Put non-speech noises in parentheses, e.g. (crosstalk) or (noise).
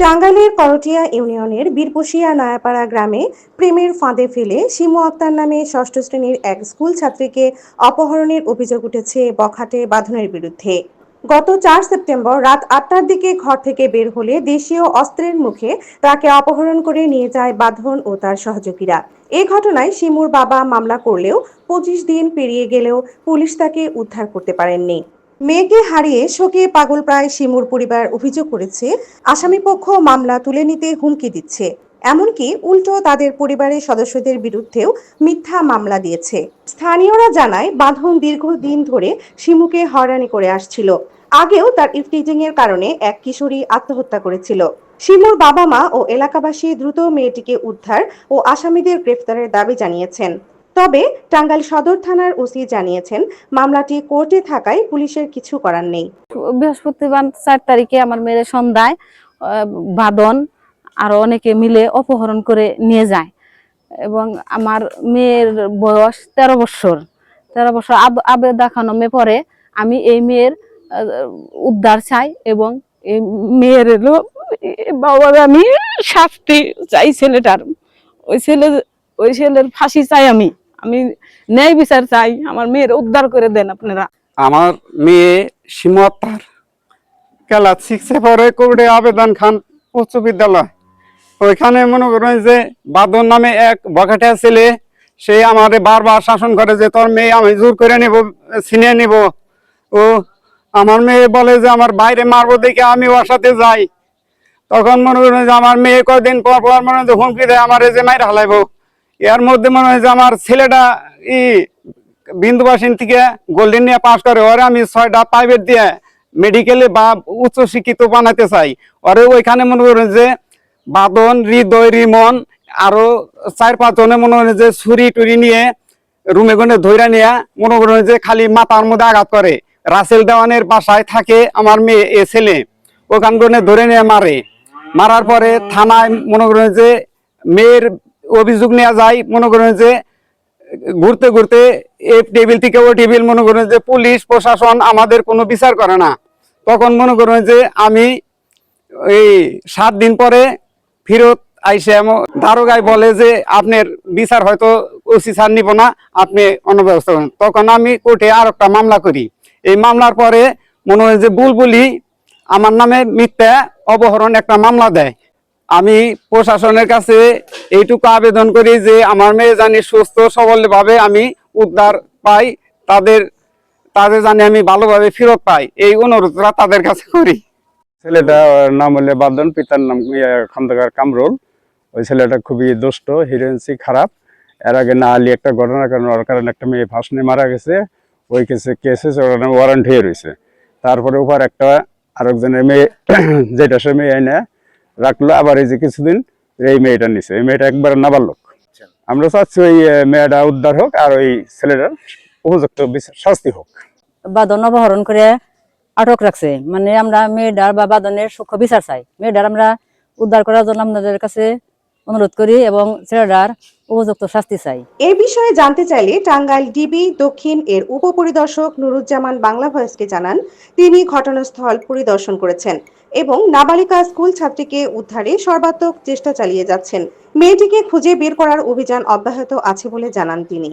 টাঙ্গাইলের করটিয়া ইউনিয়নের বীরপুশিয়া নয়াপাড়া গ্রামে প্রেমের ফাঁদে ফেলে শিমু আক্তার নামে ষষ্ঠ শ্রেণির এক স্কুল ছাত্রীকে অপহরণের অভিযোগ উঠেছে বখাটে বাঁধনের বিরুদ্ধে। গত চার সেপ্টেম্বর রাত আটটার দিকে ঘর থেকে বের হলে দেশীয় অস্ত্রের মুখে তাকে অপহরণ করে নিয়ে যায় বাঁধন ও তার সহযোগীরা। এ ঘটনায় শিমুর বাবা মামলা করলেও পঁচিশ দিন পেরিয়ে গেলেও পুলিশ তাকে উদ্ধার করতে পারেননি। মেয়েকে হারিয়ে শোকে পাগল প্রায় শিমুর পরিবার অভিযোগ করেছে। আসামিপক্ষ মামলা তুলে নিতে হুমকি দিচ্ছে। এমনকি উল্টো তাদের পরিবারের সদস্যদের বিরুদ্ধেও মিথ্যা মামলা দিয়েছে। স্থানীয়রা জানায়, বাঁধন দীর্ঘদিন ধরে শিমুকে হয়রানি করে আসছিল। আগেও তার ইফটিজিং এর কারণে এক কিশোরী আত্মহত্যা করেছিল। শিমুর বাবা মা ও এলাকাবাসী দ্রুত মেয়েটিকে উদ্ধার ও আসামিদের গ্রেফতারের দাবি জানিয়েছেন। তবে টাঙ্গাইল সদর থানার ওসি জানিয়েছেন, মামলাটি কোর্টে থাকায় পুলিশের কিছু করার নেই। বৃহস্পতিবার চার তারিখে আমার মেয়ের সন্ধ্যায় বাদন আরও অনেকে মিলে অপহরণ করে নিয়ে যায়। এবং আমার মেয়ের বয়স তেরো বছর। তেরো বছর আব- আবেদা দেখানো পরে আমি এই মেয়ের উদ্ধার চাই এবং এই মেয়ের বাবার আমি শাস্তি চাই ছেলেটার। ওই ছেলে, ওই ছেলের ফাঁসি চাই আমি। আমি ন্যায় বিচার চাই, আমার মেয়ের উদ্ধার করে দেন আপনারা। আমার মেয়ে সীমতার ক্লাস সিক্সে পরে কোর্টে আবেদন খান উচ্চ বিদ্যালয়। ওইখানে মনে করেন যে বাদন নামে এক বকাটা ছেলে, সে আমাদের বারবার শাসন করে যে তোর মেয়ে আমি জোর করে নেব, ছিনিয়ে নেব। ও আমার মেয়ে বলে যে আমার বাইরে মারবো দেখে আমি ওর সাথে যাই। তখন মনে করেন যে আমার মেয়ে কয়দিন পর পর মনে হয় হুমকি দেয়, আমার যে মায়ের হালাইবো। এর মধ্যে মনে হয় যে আমার ছেলেটা ই বিন্দুবাসিন থেকে গোল্ডেন নিয়ে পাশ করে, ওরে আমি ছয়টা প্রাইভেট দিয়ে মেডিকেলে বা উচ্চ শিক্ষিত বানাতে চাই। ওরে ওইখানে মনে করেন যে বাদন হৃদয়, রিমন, আরও চার পাঁচ জনে মনে করেন যে ছুরি টুরি নিয়ে রুমে গনে ধৈরা নিয়ে মনে করেন যে খালি মাথার মধ্যে আঘাত করে। রাসেল দেওয়ানের বাসায় থাকে আমার মেয়ে, এ ছেলে। ওখান ধরে নিয়ে মারে। মারার পরে থানায় মনে করেন যে মেয়ের অভিযোগ নেওয়া যায়, মনে করেন যে ঘুরতে ঘুরতে এই টেবিল থেকে ও টেবিল মনে করেন যে পুলিশ, প্রশাসন আমাদের কোনো বিচার করে না। তখন মনে করেন যে আমি এই সাত দিন পরে ফেরত আইসে দারোগায় বলে যে আপনার বিচার হয়তো ওসি স্যার নিব না, আপনি অন্য ব্যবস্থা করেন তখন আমি কোর্টে আর একটা মামলা করি। এই মামলার পরে মনে হয় যে বুলবুলি আমার নামে মিথ্যা অপহরণ একটা মামলা দেয়। আমি প্রশাসনের কাছে এইটুকু আবেদন করি যে আমার মেয়ে জানি সুস্থ সবল ভাবে আমি উদ্ধার পাই তাদের তাদের জানি আমি ভালোভাবে ফেরত পাই। এই অনুরোধটা তাদের কাছে করি। ছেলেটা নাম হলে বাদন পিতার নাম ইয়ে, খন্দকার কামরুল। ওই ছেলেটা খুবই দুষ্ট হিরোইন্সি খারাপ। এর আগে না আলি একটা ঘটনার কারণে ওর কারণে একটা মেয়ে ফাঁস মারা গেছে। ওই কেসে কেসে ওয়ারেন্ট হয়ে রয়েছে। তারপরে উপর একটা আরেকজনের মেয়ে (clears throat) যেটা সে মেয়ে এনে রাখল, আবার এই যে কিছুদিন এই মেয়েটা নিছে। এই মেয়েটা একবার নাবালক। আমরা চাচ্ছি ওই মেয়েটা উদ্ধার হোক আর ওই ছেলেটার উপযুক্ত শাস্তি হোক। বাদন অপহরণ করে আটক রাখছে। মানে আমরা মেয়েটার বা বাদনের সূক্ষ্ম বিচার চাই। মেয়েটার আমরা উদ্ধার করার জন্য আপনাদের কাছে অনুরোধ করি এবং ছেলেটার উপযুক্ত শাস্তি চাই। এ বিষয়ে জানতে চাইলে টাঙ্গাইল ডিবি, দক্ষিণ এর উপপরিদর্শক নুরুজ্জামান বাংলা ভয়েসকে জানান, তিনি ঘটনাস্থল পরিদর্শন করেছেন এবং নাবালিকা স্কুল ছাত্রীকে উদ্ধারে সর্বাত্মক চেষ্টা চালিয়ে যাচ্ছেন। মেয়েটিকে খুঁজে বের করার অভিযান অব্যাহত আছে বলে জানান তিনি।